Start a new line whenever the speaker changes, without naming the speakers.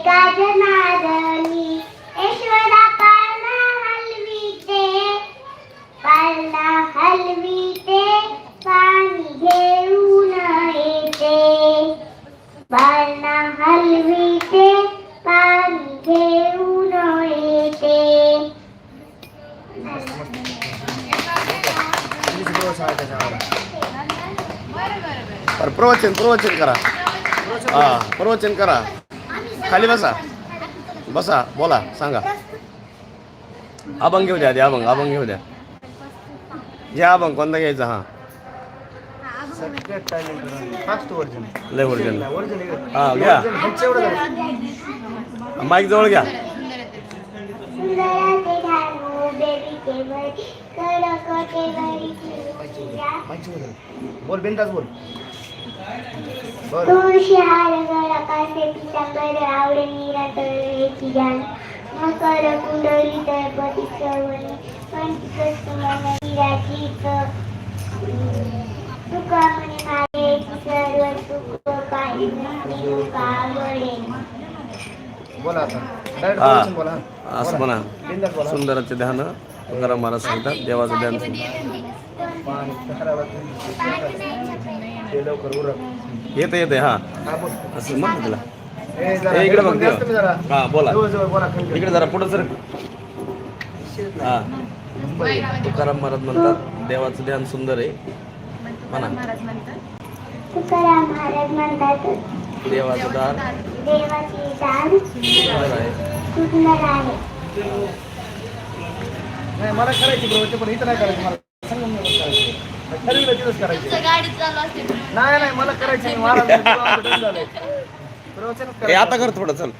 एका जनारणी यशोदा पाळणा
हलवीते पाळणा हलवीते पाणी घेऊन येते पाळणा हलवीते पाणी घेऊन येते प्रवचन प्रवचन करा. हा प्रवचन करा. खाली बसा. बसा बोला सांगा. अभंग घेऊ द्या आधी अभंग अभंग घेऊ द्या. घ्या अभंग कोणता घ्यायचा हा? लय वर्जन हा घ्या. माईक जवळ घ्या.
बोल बिंदास बोल. बोल.
कासे पितांबर आवडे नीरा तळेची जाण मकर कुंडली तळपती चवणी तुका म्हणे सर्व सुख कावडे
बोला.
असं म्हणा सुंदराचे ध्यान तुकाराम महाराज सांगतात देवाचं ध्यान
पाणी करावं ते लवकर उरक.
येते येते हा.
हा
असं ना तिला. इकडे बघ हा बोला. इकडे जरा पुढे सर. हा. तुकाराम महाराज म्हणतात देवाचं ध्यान सुंदर आहे. म्हणा.
तुकाराम महाराज म्हणतात.
देवाचं
दान
सुंदर आहे.
सुंदर आहे.
नाही मला करायची प्रवचन पण इथं नाही करायचं मला. ठरविलं तिथंच करायचं
गाडी चालू असते
नाही नाही मला करायची महाराज प्रवचनच
ए
करायचं.
आता कर थोडं चल